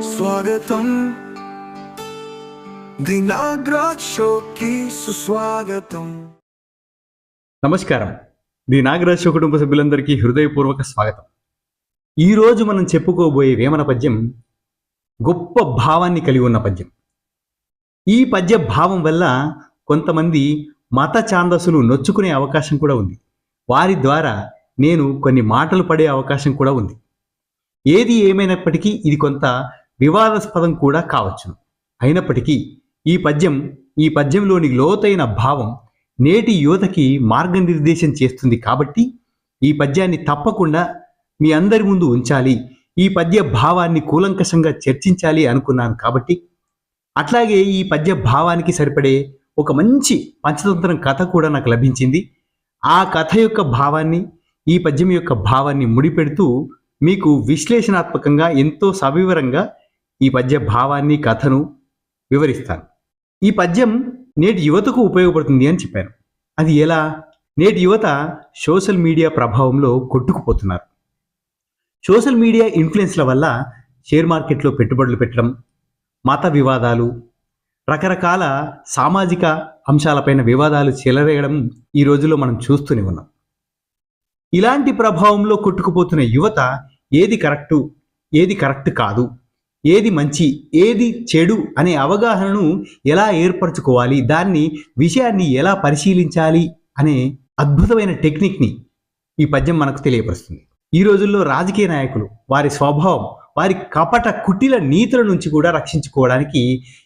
స్వాగతం షోకి సుస్వాగతం నమస్కారం. ది నాగరాజ కుటుంబ సభ్యులందరికీ హృదయపూర్వక స్వాగతం. ఈరోజు మనం చెప్పుకోబోయే వేమన పద్యం గొప్ప భావాన్ని కలిగి ఉన్న పద్యం. ఈ పద్య భావం వల్ల కొంతమంది మత ఛాందసులు నొచ్చుకునే అవకాశం కూడా ఉంది. వారి ద్వారా నేను కొన్ని మాటలు పడే అవకాశం కూడా ఉంది. ఏది ఏమైనప్పటికీ ఇది కొంత వివాదాస్పదం కూడా కావచ్చును. అయినప్పటికీ ఈ పద్యం ఈ పద్యంలోని లోతైన భావం నేటి యువతకి మార్గనిర్దేశం చేస్తుంది కాబట్టి ఈ పద్యాన్ని తప్పకుండా మీ అందరి ముందు ఉంచాలి. ఈ పద్య భావాన్ని కూలంకషంగా చర్చించాలి అనుకున్నాను కాబట్టి అట్లాగే ఈ పద్య భావానికి సరిపడే ఒక మంచి పంచతంత్రం కథ కూడా నాకు లభించింది. ఆ కథ యొక్క భావాన్ని ఈ పద్యం యొక్క భావాన్ని ముడిపెడుతూ మీకు విశ్లేషణాత్మకంగా ఎంతో సవివరంగా ఈ పద్య భావాన్ని కథను వివరిస్తాను. ఈ పద్యం నేటి యువతకు ఉపయోగపడుతుంది అని చెప్పాను. అది ఎలా? నేటి యువత సోషల్ మీడియా ప్రభావంలో కొట్టుకుపోతున్నారు. సోషల్ మీడియా ఇన్ఫ్లుయెన్స్ల వల్ల షేర్ మార్కెట్లో పెట్టుబడులు పెట్టడం మత వివాదాలు రకరకాల సామాజిక అంశాలపైన వివాదాలు చెలరేగడం ఈ రోజుల్లో మనం చూస్తూనే ఉన్నాం. ఇలాంటి ప్రభావంలో కొట్టుకుపోతున్న యువత ఏది కరెక్టు ఏది కరెక్ట్ కాదు ఏది మంచి ఏది చెడు అనే అవగాహనను ఎలా ఏర్పరచుకోవాలి దాన్ని విషయాన్ని ఎలా పరిశీలించాలి అనే అద్భుతమైన టెక్నిక్ని ఈ పద్యం మనకు తెలియపరుస్తుంది. ఈ రోజుల్లో రాజకీయ నాయకులు వారి స్వభావం వారి కపట కుటిల నీతుల నుంచి కూడా రక్షించుకోవడానికి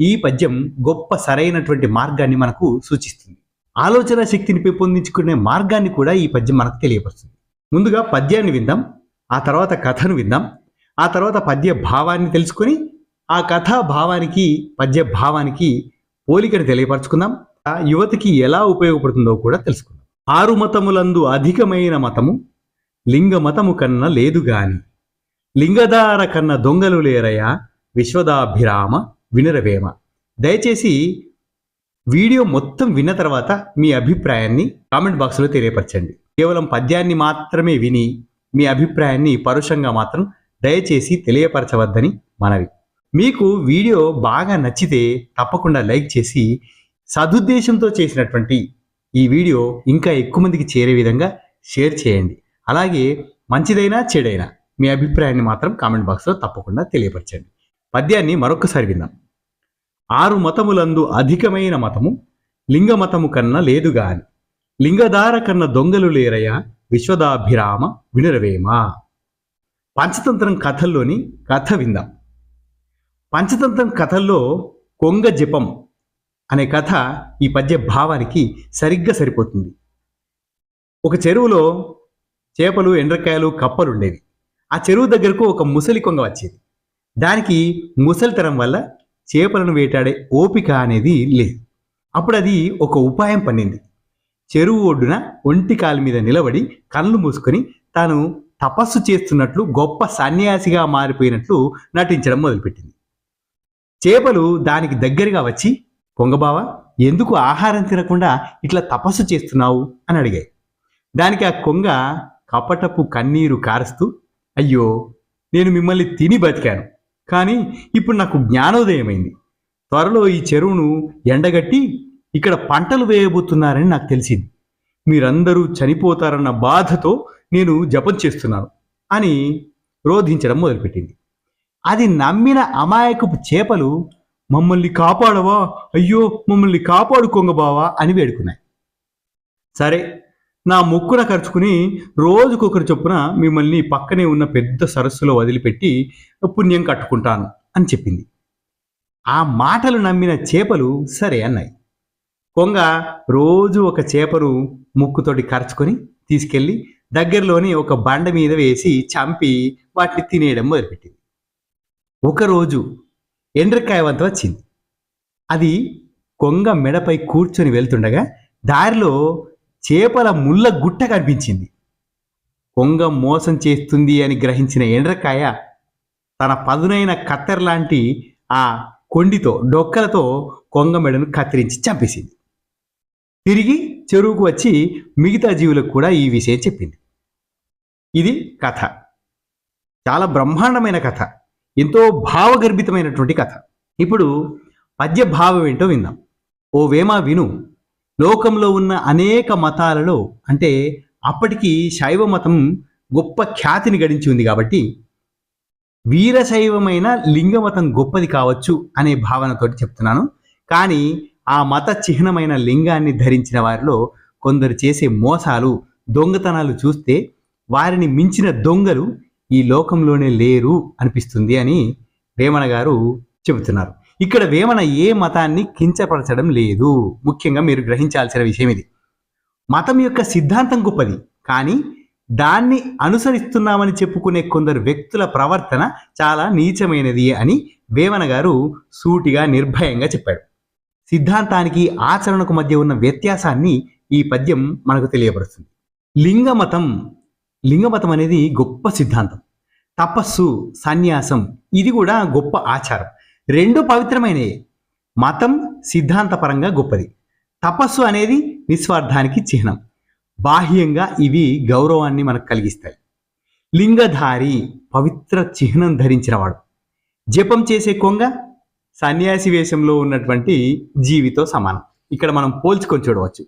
ఈ పద్యం గొప్ప సరైనటువంటి మార్గాన్ని మనకు సూచిస్తుంది. ఆలోచన శక్తిని పెంపొందించుకునే మార్గాన్ని కూడా ఈ పద్యం మనకు తెలియపరుస్తుంది. ముందుగా పద్యాన్ని విందాం ఆ తర్వాత కథను విందాం. ఆ తర్వాత పద్య భావాన్ని తెలుసుకొని ఆ కథా భావానికి పద్య భావానికి పోలికను తెలియపరచుకుందాం. ఆ యువతికి ఎలా ఉపయోగపడుతుందో కూడా తెలుసుకుందాం. ఆరు మతములందు అధికమైన మతము లింగ మతము కన్నా లేదు గాని లింగధార కన్న దొంగలు లేరయా? విశ్వదాభిరామ వినరవేమ. దయచేసి వీడియో మొత్తం విన్న తర్వాత మీ అభిప్రాయాన్ని కామెంట్ బాక్స్లో తెలియపరచండి. కేవలం పద్యాన్ని మాత్రమే విని మీ అభిప్రాయాన్ని పరుషంగా మాత్రం దయచేసి తెలియపరచవద్దని మనవి. మీకు వీడియో బాగా నచ్చితే తప్పకుండా లైక్ చేసి సదుద్దేశంతో చేసినటువంటి ఈ వీడియో ఇంకా ఎక్కువ మందికి చేరే విధంగా షేర్ చేయండి. అలాగే మంచిదైనా చెడైనా మీ అభిప్రాయాన్ని మాత్రం కామెంట్ బాక్స్లో తప్పకుండా తెలియపరచండి. పద్యాన్ని మరొకసారి విందాం. ఆరు మతములందు అధికమైన మతము లింగ మతము కన్నా లేదుగాని లింగధార కన్న దొంగలు లేరయ్యా విశ్వదాభిరామ వినురవేమా? పంచతంత్రం కథల్లోని కథ విందాం. పంచతంత్రం కథల్లో కొంగ జపం అనే కథ ఈ పద్య భావానికి సరిగ్గా సరిపోతుంది. ఒక చెరువులో చేపలు ఎండ్రకాయలు కప్పలు ఉండేవి ఆ చెరువు దగ్గరకు ఒక ముసలి కొంగ వచ్చేది. దానికి ముసలితరం వల్ల చేపలను వేటాడే ఓపిక అనేది లేదు. అప్పుడు అది ఒక ఉపాయం పన్నింది. చెరువు ఒడ్డున ఒంటి కాలు మీద నిలబడి కళ్ళు మూసుకొని తాను తపస్సు చేస్తున్నట్లు గొప్ప సన్యాసిగా మారిపోయినట్లు నటించడం మొదలుపెట్టింది. చేపలు దానికి దగ్గరగా వచ్చి పొంగబావ ఎందుకు ఆహారం తినకుండా ఇట్లా తపస్సు చేస్తున్నావు? అని అడిగాయి. దానికి ఆ కొంగ కపటపు కన్నీరు కారుస్తూ అయ్యో నేను మిమ్మల్ని తిని బతికాను కానీ ఇప్పుడు నాకు జ్ఞానోదయమైంది. త్వరలో ఈ చెరువును ఎండగట్టి ఇక్కడ పంటలు వేయబోతున్నారని నాకు తెలిసింది. మీరందరూ చనిపోతారన్న బాధతో నేను జపం చేస్తున్నాను అని రోధించడం మొదలుపెట్టింది. అది నమ్మిన అమాయకపు చేపలు మమ్మల్ని కాపాడవా? అయ్యో మమ్మల్ని కాపాడుకొంగబావా అని వేడుకున్నాయి. సరే నా ముక్కున ఖర్చుకుని రోజుకొకరు చొప్పున మిమ్మల్ని పక్కనే ఉన్న పెద్ద సరస్సులో వదిలిపెట్టి పుణ్యం కట్టుకుంటాను అని చెప్పింది. ఆ మాటలు నమ్మిన చేపలు సరే అన్నాయి. కొంగ రోజు ఒక చేపను ముక్కుతోటి కరుచుకొని తీసుకెళ్ళి దగ్గరలోని ఒక బండ మీద వేసి చంపి వాటిని తినేయడం మొదలుపెట్టింది. ఒకరోజు ఎండ్రకాయ వంత వచ్చింది. అది కొంగ మెడపై కూర్చొని వెళ్తుండగా దారిలో చేపల ముళ్ళ గుట్ట కనిపించింది. కొంగ మోసం చేస్తుంది అని గ్రహించిన ఎండ్రకాయ తన పదునైన కత్తెర లాంటి ఆ కొండితో డొక్కలతో కొంగ మెడను కత్తిరించి చంపేసింది. తిరిగి చెరువుకు వచ్చి మిగతా జీవులకు కూడా ఈ విషయం చెప్పింది. ఇది కథ. చాలా బ్రహ్మాండమైన కథ. ఎంతో భావగర్భితమైనటువంటి కథ. ఇప్పుడు పద్య భావం ఏంటో విందాం. ఓ వేమా విను. లోకంలో ఉన్న అనేక మతాలలో అంటే అప్పటికి శైవ మతం గొప్ప ఖ్యాతిని గడించి ఉంది కాబట్టి వీరశైవమైన లింగమతం గొప్పది కావచ్చు అనే భావనతోటి చెప్తున్నాను. కానీ ఆ మత చిహ్నమైన లింగాన్ని ధరించిన వారిలో కొందరు చేసే మోసాలు దొంగతనాలు చూస్తే వారిని మించిన దొంగలు ఈ లోకంలోనే లేరు అనిపిస్తుంది అని వేమన గారు చెబుతున్నారు. ఇక్కడ వేమన ఏ మతాన్ని కించపరచడం లేదు. ముఖ్యంగా మీరు గ్రహించాల్సిన విషయం ఇది. మతం యొక్క సిద్ధాంతం గొప్పది కానీ దాన్ని అనుసరిస్తున్నామని చెప్పుకునే కొందరు వ్యక్తుల ప్రవర్తన చాలా నీచమైనది అని వేమన గారు సూటిగా నిర్భయంగా చెప్పాడు సిద్ధాంతానికి ఆచరణకు మధ్య ఉన్న వ్యత్యాసాన్ని ఈ పద్యం మనకు తెలియపరుస్తుంది. లింగమతం లింగమతం అనేది గొప్ప సిద్ధాంతం. తపస్సు సన్యాసం ఇది కూడా గొప్ప ఆచారం. రెండు పవిత్రమైనవి మతం సిద్ధాంతపరంగా గొప్పది. తపస్సు అనేది నిస్వార్థానికి చిహ్నం. బాహ్యంగా ఇవి గౌరవాన్ని మనకు కలిగిస్తాయి. లింగధారి పవిత్ర చిహ్నం ధరించినవాడు. జపం చేసే కొంగ సన్యాసి వేషంలో ఉన్నటువంటి జీవితో సమానం. ఇక్కడ మనం పోల్చుకొని చూడవచ్చు.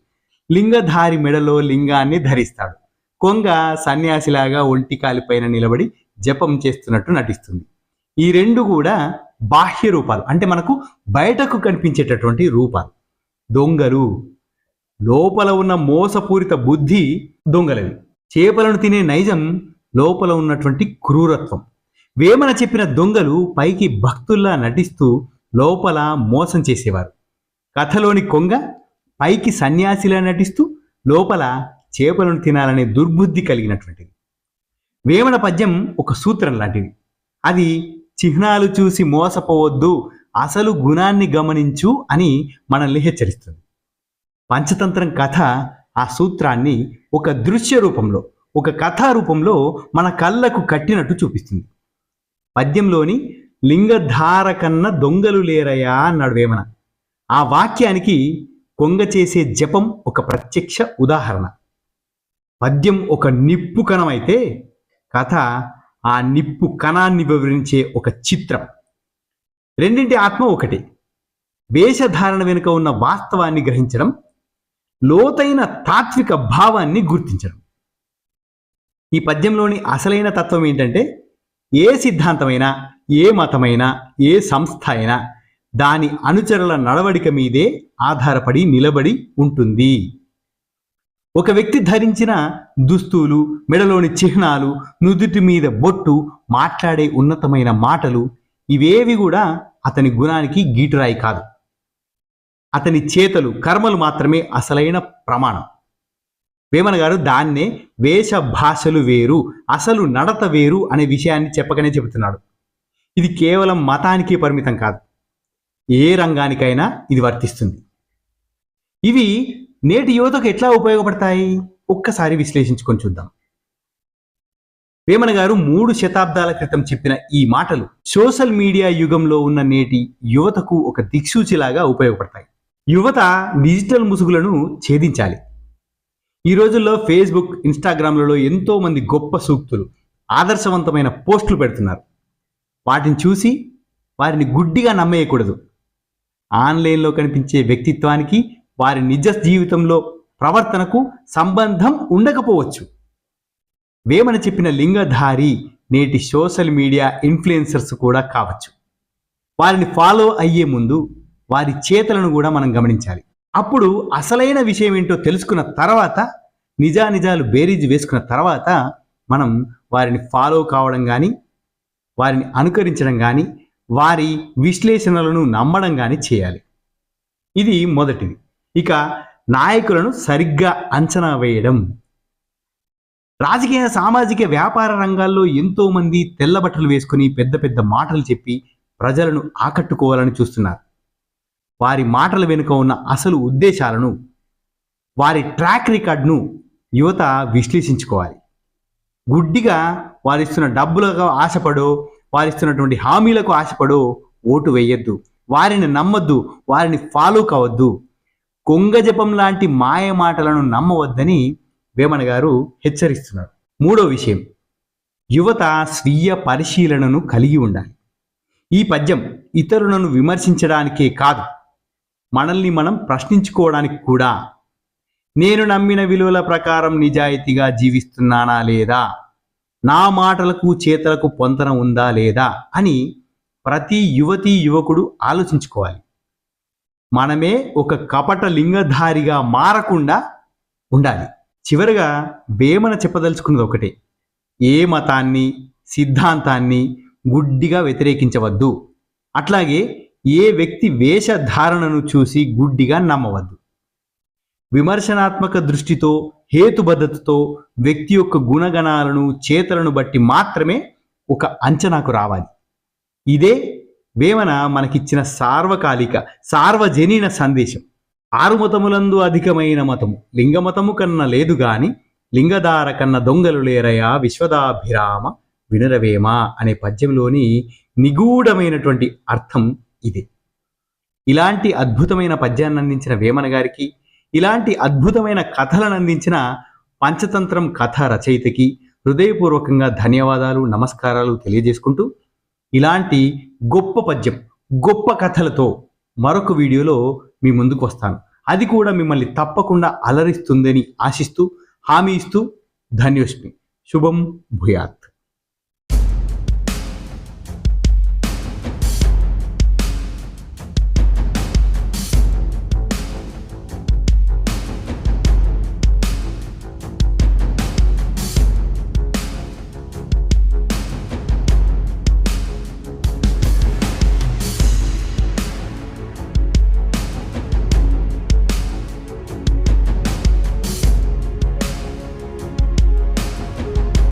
లింగధారి మెడలో లింగాన్ని ధరిస్తాడు. కొంగ సన్యాసిలాగా ఒంటి కాలిపైన నిలబడి జపం చేస్తున్నట్టు నటిస్తుంది. ఈ రెండు కూడా బాహ్య రూపాలు. అంటే మనకు బయటకు కనిపించేటటువంటి రూపాలు. దొంగలు. లోపల ఉన్న మోసపూరిత బుద్ధి దొంగలవి. చేపలను తినే నైజం లోపల ఉన్నటువంటి క్రూరత్వం. వేమన చెప్పిన దొంగలు పైకి భక్తుల్లా నటిస్తూ లోపల మోసం చేసేవారు. కథలోని కొంగ పైకి సన్యాసిలా నటిస్తూ లోపల చేపలను తినాలనే దుర్బుద్ధి కలిగినటువంటిది. వేమన పద్యం ఒక సూత్రం లాంటిది. అది చిహ్నాలు చూసి మోసపోవద్దు అసలు గుణాన్ని గమనించు అని మనల్ని హెచ్చరిస్తుంది. పంచతంత్రం కథ ఆ సూత్రాన్ని ఒక దృశ్య రూపంలో ఒక కథా రూపంలో మన కళ్ళకు కట్టినట్టు చూపిస్తుంది. పద్యంలోని లింగధార కన్న దొంగలు లేరయా అన్నాడు వేమన. ఆ వాక్యానికి కొంగ చేసే జపం ఒక ప్రత్యక్ష ఉదాహరణ. పద్యం ఒక నిప్పు కణం అయితే కథ ఆ నిప్పు కణాన్ని వివరించే ఒక చిత్రం. రెండింటి ఆత్మ ఒకటి. వేషధారణ వెనుక ఉన్న వాస్తవాన్ని గ్రహించడం లోతైన తాత్విక భావాన్ని గుర్తించడం. ఈ పద్యంలోని అసలైన తత్వం ఏంటంటే ఏ సిద్ధాంతమైనా ఏ మతమైనా ఏ సంస్థ అయినా దాని అనుచరుల నడవడిక మీదే ఆధారపడి నిలబడి ఉంటుంది. ఒక వ్యక్తి ధరించిన దుస్తులు మెడలోని చిహ్నాలు నుదుటి మీద బొట్టు మాట్లాడే ఉన్నతమైన మాటలు ఇవేవి కూడా అతని గుణానికి గీటురాయి కాదు. అతని చేతలు కర్మలు మాత్రమే అసలైన ప్రమాణం. వేమన గారు దాన్నే వేష భాషలు వేరు అసలు నడత వేరు అనే విషయాన్ని చెప్పకనే చెబుతున్నాడు. ఇది కేవలం మతానికి పరిమితం కాదు. ఏ రంగానికైనా ఇది వర్తిస్తుంది. ఇవి నేటి యువతకు ఎట్లా ఉపయోగపడతాయి? ఒక్కసారి విశ్లేషించుకొని చూద్దాం. వేమన గారు మూడు శతాబ్దాల క్రితం చెప్పిన ఈ మాటలు సోషల్ మీడియా యుగంలో ఉన్న నేటి యువతకు ఒక దిక్సూచిలాగా ఉపయోగపడతాయి. యువత డిజిటల్ ముసుగులను ఛేదించాలి. ఈ రోజుల్లో ఫేస్బుక్ ఇన్స్టాగ్రామ్లలో ఎంతోమంది గొప్ప సూక్తులు ఆదర్శవంతమైన పోస్టులు పెడుతున్నారు. వాటిని చూసి వారిని గుడ్డిగా నమ్మేయకూడదు. ఆన్లైన్లో కనిపించే వ్యక్తిత్వానికి వారి నిజ జీవితంలో ప్రవర్తనకు సంబంధం ఉండకపోవచ్చు. వేమన చెప్పిన లింగధారి నేటి సోషల్ మీడియా ఇన్ఫ్లుయెన్సర్స్ కూడా కావచ్చు. వారిని ఫాలో అయ్యే ముందు వారి చేతలను కూడా మనం గమనించాలి. అప్పుడు అసలైన విషయం ఏంటో తెలుసుకున్న తర్వాత నిజానిజాలు బేరీజ్ వేసుకున్న తర్వాత మనం వారిని ఫాలో కావడం కానీ వారిని అనుకరించడం కానీ వారి విశ్లేషణలను నమ్మడం కానీ చేయాలి. ఇది మొదటిది. ఇక నాయకులను సరిగ్గా అంచనా వేయడం. రాజకీయ సామాజిక వ్యాపార రంగాల్లో ఎంతోమంది తెల్లబట్టలు వేసుకుని పెద్ద పెద్ద మాటలు చెప్పి ప్రజలను ఆకట్టుకోవాలని చూస్తున్నారు. వారి మాటల వెనుక ఉన్న అసలు ఉద్దేశాలను వారి ట్రాక్ రికార్డ్ను యువత విశ్లేషించుకోవాలి. గుడ్డిగా వారిస్తున్న డబ్బులకు ఆశపడో వారిస్తున్నటువంటి హామీలకు ఆశపడో ఓటు వేయొద్దు. వారిని నమ్మొద్దు వారిని ఫాలో కావద్దు. కొంగజపం లాంటి మాయ మాటలను నమ్మవద్దని వేమన గారు హెచ్చరిస్తున్నారు. మూడో విషయం యువత స్వీయ పరిశీలనను కలిగి ఉండాలి. ఈ పద్యం ఇతరులను విమర్శించడానికే కాదు మనల్ని మనం ప్రశ్నించుకోవడానికి కూడా నేను నమ్మిన విలువల ప్రకారం నిజాయితీగా జీవిస్తున్నానా లేదా? నా మాటలకు చేతలకు పొంతన ఉందా లేదా? అని ప్రతి యువతీ యువకుడు ఆలోచించుకోవాలి. మనమే ఒక కపట లింగధారిగా మారకుండా ఉండాలి. చివరగా వేమన చెప్పదలుచుకున్నది ఒకటే. ఏ మతాన్ని సిద్ధాంతాన్ని గుడ్డిగా వ్యతిరేకించవద్దు. అట్లాగే ఏ వ్యక్తి వేషధారణను చూసి గుడ్డిగా నమ్మవద్దు. విమర్శనాత్మక దృష్టితో హేతుబద్ధతతో వ్యక్తి యొక్క గుణగణాలను చేతలను బట్టి మాత్రమే ఒక అంచనాకు రావాలి. ఇదే వేమన మనకిచ్చిన సార్వకాలిక సార్వజనీన సందేశం. ఆరు మతములందు అధికమైన మతము లింగమతము కన్నా లేదు గాని లింగధార కన్న దొంగలు లేరయా విశ్వదాభిరామ వినరవేమ అనే పద్యంలోని నిగూఢమైనటువంటి అర్థం ఇది. ఇలాంటి అద్భుతమైన పద్యాన్ని అందించిన వేమన గారికి ఇలాంటి అద్భుతమైన కథలను అందించిన పంచతంత్రం కథ రచయితకి హృదయపూర్వకంగా ధన్యవాదాలు నమస్కారాలు తెలియజేసుకుంటూ ఇలాంటి గొప్ప పద్యం గొప్ప కథలతో మరొక వీడియోలో మీ ముందుకు వస్తాను. అది కూడా మిమ్మల్ని తప్పకుండా అలరిస్తుందని ఆశిస్తూ హామీ ఇస్తూ ధన్యోష్మి శుభం భూయాత్.